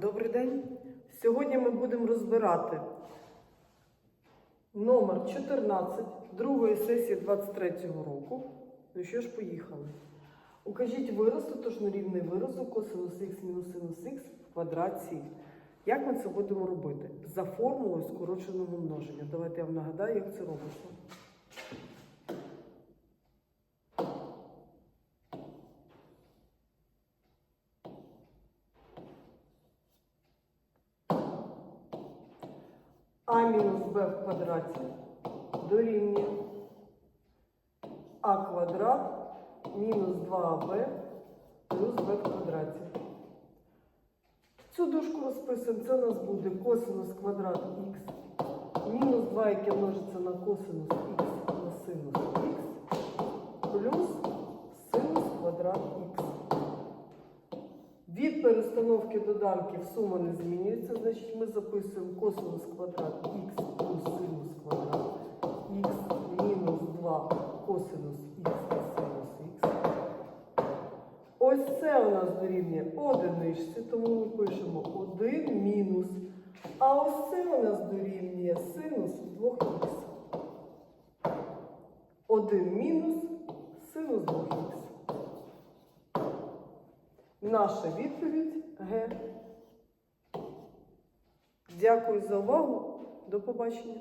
Добрий день. Сьогодні ми будемо розбирати номер 14 другої сесії 23-го року. Ну що ж, поїхали. Укажіть вираз, тотожно рівний виразу косинус х мінус синус х в квадраті. Як ми це будемо робити? За формулою скороченого множення. Давайте я вам нагадаю, як це робиться. А мінус Б в квадраті дорівнює А квадрат мінус 2АБ плюс Б в квадраті. Цю дужку розписуємо. Це у нас буде косинус квадрат х мінус 2, яке множиться на косинус х на синус х плюс синус квадрат х. Від перестановки доданків сума не змінюється, значить ми записуємо косинус квадрат х плюс синус квадрат х мінус 2 косинус х синус х. Ось це у нас дорівнює одиничці, тому ми пишемо 1 мінус. А ось це у нас дорівнює синус 2х. 1 мінус синус 2х. Наша відповідь Г. Дякую за увагу. До побачення.